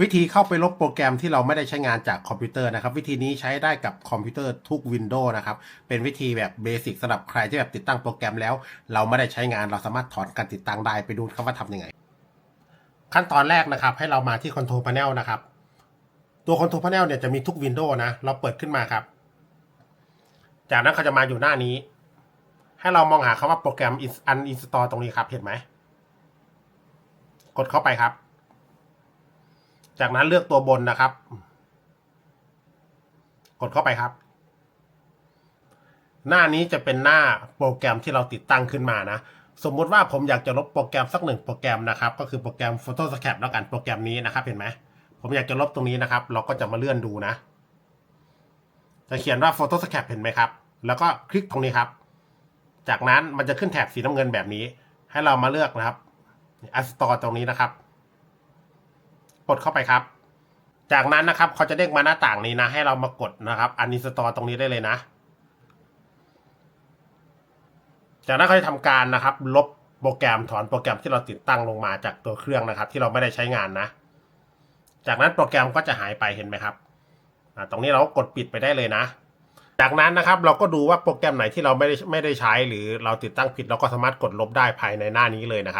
วิธีเข้าไปลบโปรแกรมที่เราไม่ได้ใช้งานจากคอมพิวเตอร์นะครับ วิธีนี้ใช้ได้กับคอมพิวเตอร์ทุกวินโดว์นะครับ เป็นวิธีแบบเบสิกสำหรับใครที่แบบติดตั้งโปรแกรมแล้ว เราไม่ได้ใช้งานเราสามารถถอนการติดตั้งได้ไปดูครับว่าทำยังไง ขั้นตอนแรกนะครับ ให้เรามาที่ Control Panel นะครับ ตัว Control Panel เนี่ยจะมีทุกวินโดว์นะ เราเปิดขึ้นมาครับ จากนั้นเขาจะมาอยู่หน้านี้ ให้เรามองหาคำว่าโปรแกรม uninstall ตรงนี้ครับเห็นไหมกดเข้าไปครับ จากนั้นเลือกตัวบนนะครับ กดเข้าไปครับ หน้านี้จะเป็นหน้าโปรแกรมที่เราติดตั้งขึ้นมานะ สมมุติว่าผมอยากจะลบโปรแกรมสักหนึ่งโปรแกรมนะครับ ก็คือโปรแกรม Photoshop แล้วกันโปรแกรมนี้นะครับ เห็นไหม ผมอยากจะลบตรงนี้นะครับ เราก็จะมาเลื่อนดูนะ จะเขียนว่า Photoshop เห็นไหมครับ แล้วก็คลิกตรงนี้ครับ จากนั้นมันจะขึ้นแถบสีน้ำเงินแบบนี้ ให้เรามาเลือกนะครับ Install ตรงนี้นะครับ กดเข้าไปครับ จากนั้นนะครับเขาจะเด้งมาหน้าต่างนี้นะ ให้เรามากดนะครับ uninstall ตรงนี้ได้เลยนะ จากนั้นเขาจะทำการนะครับ ลบโปรแกรมถอนโปรแกรมที่เราติดตั้งลงมาจากตัวเครื่องนะครับ ที่เราไม่ได้ใช้งานนะ จากนั้นโปรแกรมก็จะหายไปเห็นไหมครับตรงนี้เราก็กดปิดไปได้เลยนะ จากนั้นนะครับเราก็ดูว่าโปรแกรมไหนที่เราไม่ได้ไม่ได้ใช้ หรือเราติดตั้งผิดเราก็สามารถกดลบได้ภายในหน้านี้เลยนะครับ